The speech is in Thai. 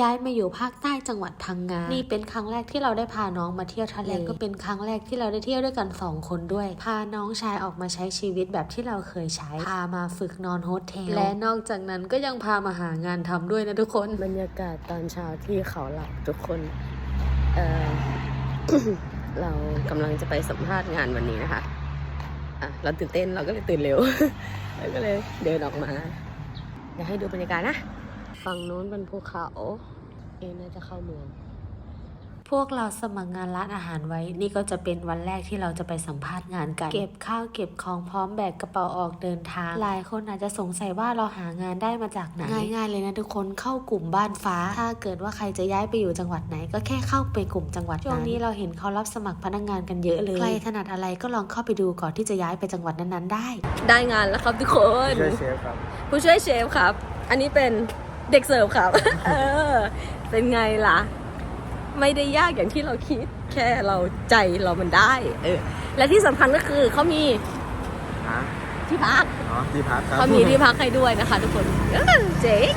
ย้ายมาอยู่ภาคใต้จังหวัดพังงา นี่เป็นครั้งแรกที่เราได้พาน้องมาเที่ยวทะเลและก็เป็นครั้งแรกที่เราได้เที่ยวด้วยกันสองคนด้วย พาน้องชายออกมาใช้ชีวิตแบบที่เราเคยใช้ พามาฝึกนอนโฮสเทล และนอกจากนั้นก็ยังพามาหางานทำด้วยนะทุกคน บรรยากาศตอนเช้าที่เขาหลับทุกคน เออเรากำลังจะไปสัมภาษณ์งานวันนี้นะคะ อะ เราตื่นเต้นเราก็เลยตื่นเร็ว แล้วก็เลยเดินออกมา เดี๋ยวให้ดูบรรยากาศนะ ฝั่งนู้นเป็นภูเขา เอ็น่าจะเข้าเมือง พวกเราสมัครงานร้านอาหารไว้ นี่ก็จะเป็นวันแรกที่เราจะไปสัมภาษณ์งานกัน เก็บข้าวเก็บของพร้อมแบกกระเป๋าออกเดินทาง หลายคนอาจจะสงสัยว่าเราหางานได้มาจากไหน ง่ายๆเลยนะทุกคนเข้ากลุ่มบ้านฟ้า ถ้าเกิดว่าใครจะย้ายไปอยู่จังหวัดไหน ก็แค่เข้าไปกลุ่มจังหวัดช่วงนี้เราเห็นเขารับสมัครพนักงานกันเยอะเลย ใครถนัดอะไรก็ลองเข้าไปดูก่อนที่จะย้ายไปจังหวัดนั้นๆ ได้ ได้งานแล้วครับทุกคนช่วยเชฟครับ ผู้ช่วยเชฟครับ อันนี้เป็น เด็กเสิร์ฟครับ เออ เป็นไงล่ะ ไม่ได้ยากอย่างที่เราคิด แค่เราใจเรามันได้ เออ และที่สำคัญก็คือเขามีฮะที่พัก อ๋อที่พักครับ เขามีที่พักให้ด้วยนะคะ ทุกคนเออเจ๋ง